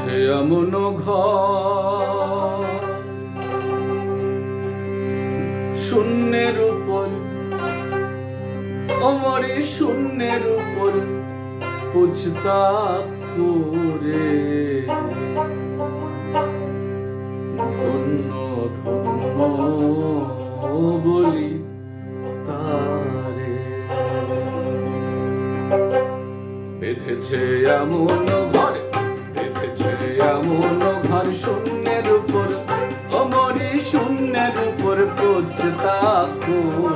বেঁধেছে এমন ঘর। শূন্যের উপর, অমরে শূন্যের উপর পুছতা করে। ধন্য ধন্য বলি তারে। বেঁধেছে এমন এমন ঘর শূন্যের উপর অমরি শূন্যের উপর পোচতা করে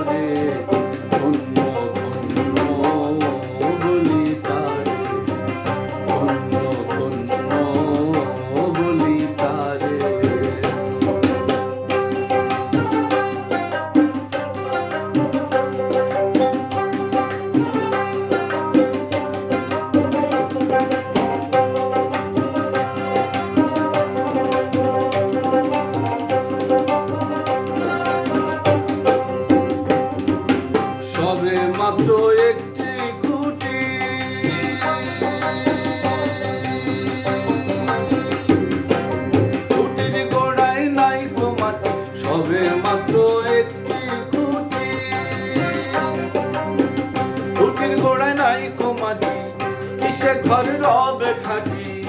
খুঁটির গোড়ায় নাই কমাটি মাটি কিসে ঘর রবে খাটি?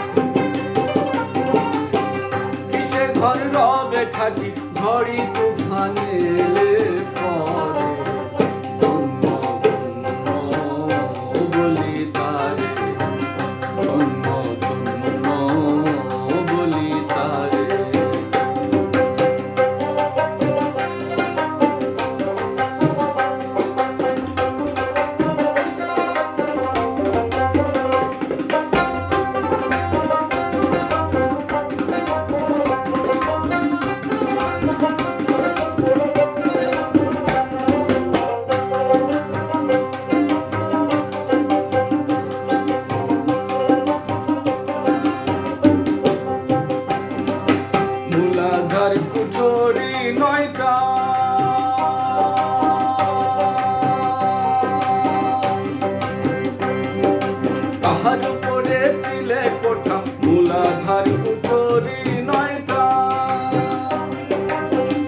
কিসে ঘর রবে খাটি? ঝড়ি তুফানে পরে। মূলাধার কুঠরি নয়টা। তাহার উপরে চিলে কোঠা? মূলাধার কুঠরি নয়টা।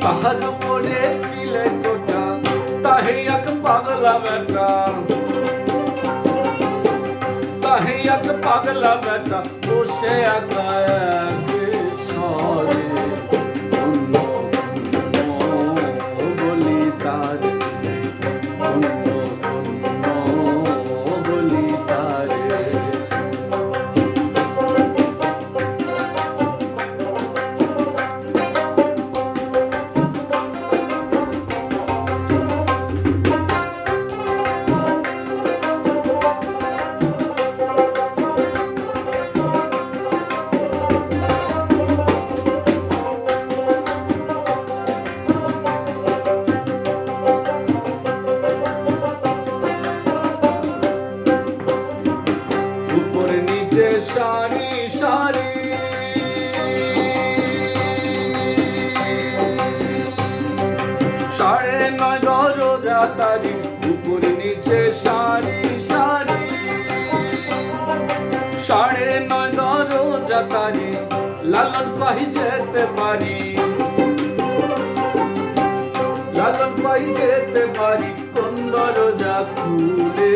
তাহার উপরে চিলে কোঠা? তাহে এক পাগলা বেটা। তাহে এক পাগলা বেটা, বসে একা। সারি সারি সাড়ে নয় দরজা তারি, উপর নিচে সারি সারি সাড়ে নয় দরজা তারি, লালন পাহি যেতে পারি। লালন পাই যেতে পারি, কোন দরজা খুলে